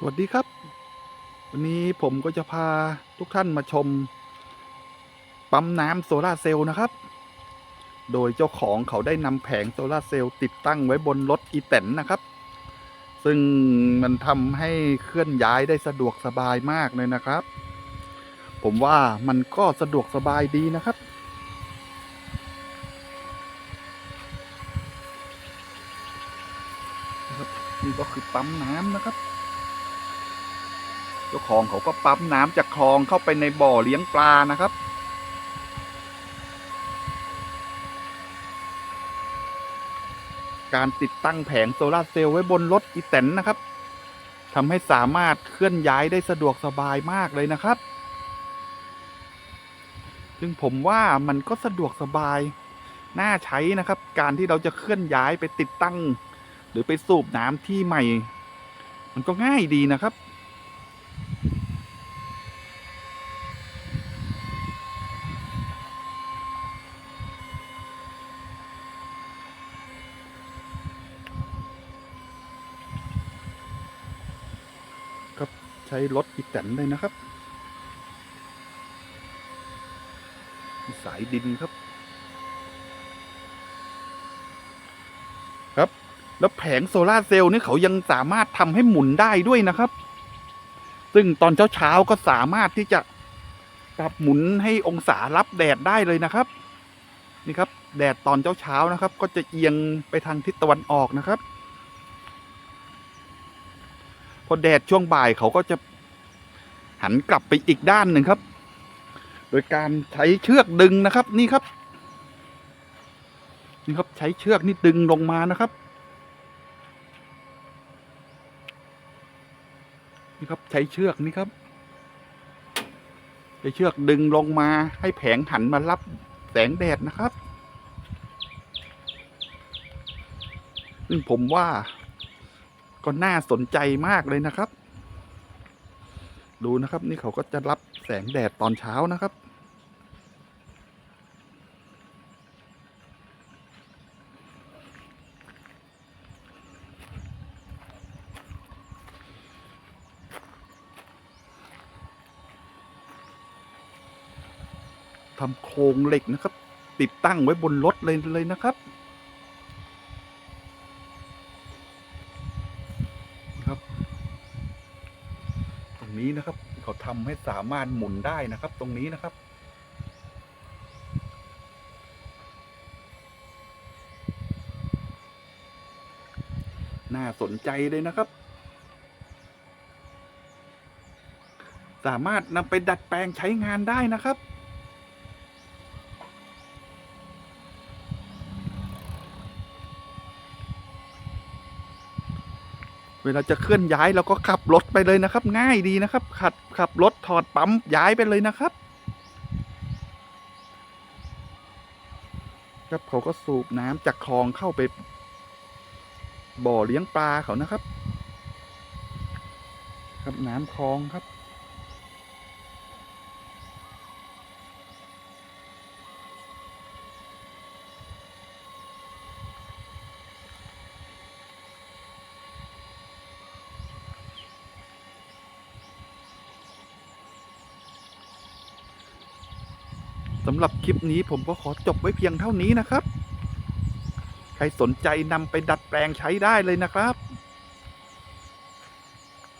สวัสดีครับ วันนี้ผมก็จะพาทุกท่านมาชม ปั๊มน้ำโซลาร์เซลล์นะครับ โดยเจ้าของเขาได้นำแผงโซลาร์เซลล์ติดตั้งไว้บนรถอีแตนนะครับ ซึ่งมันทำให้เคลื่อนย้ายได้สะดวกสบายมากเลยนะครับ ผมว่ามันก็สะดวกสบายดีนะครับนี่ก็คือปั๊มน้ำนะครับ เจ้าของเขาก็ปั๊มน้ำจากคลองเข้าไปในบ่อเลี้ยงปลานะครับ การติดตั้งแผงโซลาร์เซลล์ไว้บนรถอีแตนนะครับทำให้สามารถเคลื่อนย้ายได้สะดวกสบายมากเลยนะครับ ซึ่งผมว่ามันก็สะดวกสบาย น่าใช้นะครับ การที่เราจะเคลื่อนย้ายไปติดตั้ง หรือไปสูบน้ำที่ใหม่ มันก็ง่ายดีนะครับ ใช้รถอีแตนเลยนะครับ สายดินครับ ครับ แล้วแผงโซลาร์เซลล์นี่เขายังสามารถทำให้หมุนได้ด้วยนะครับ ซึ่งตอนเช้าๆก็สามารถที่จะปรับหมุนให้องศารับแดดได้เลยนะครับ นี่ครับ แดดตอนเช้าๆนะครับ ก็จะเอียงไปทางทิศตะวันออกนะครับ พอแดดช่วงบ่ายเขาก็จะหันกลับไปอีกด้านหนึ่งครับ โดยการใช้เชือกดึงนะครับนี่ครับ นี่ครับใช้เชือกนี่ดึงลงมานะครับ นี่ครับใช้เชือกนี่ครับใช้เชือกดึงลงมาให้แผงหันมารับแสงแดดนะครับซึ่งผมว่า ก็น่าสนใจมากเลยนะครับ ดูนะครับ นี่เขาก็จะรับแสงแดดตอนเช้านะครับ ทำโครงเหล็กนะครับ ติดตั้งไว้บนรถเลยเลยนะครับครับ ตรง นี้นะครับ เขาทำให้สามารถหมุนได้นะครับ ตรงนี้นะครับ น่าสนใจเลยนะครับ สามารถนำไปดัดแปลงใช้งานได้นะครับ เวลาจะเคลื่อนย้ายเราก็ขับรถไปเลยนะครับ ง่ายดีนะครับ ขับขับรถถอดปั๊มย้ายไปเลยนะครับ ครับเขาก็สูบน้ำจากคลองเข้าไป บ่อเลี้ยงปลาเขานะครับ ครับน้ำคลองครับ สำหรับคลิปนี้ผมก็ขอจบไว้เพียงเท่านี้นะครับ ใครสนใจนำไปดัดแปลงใช้ได้เลยนะครับ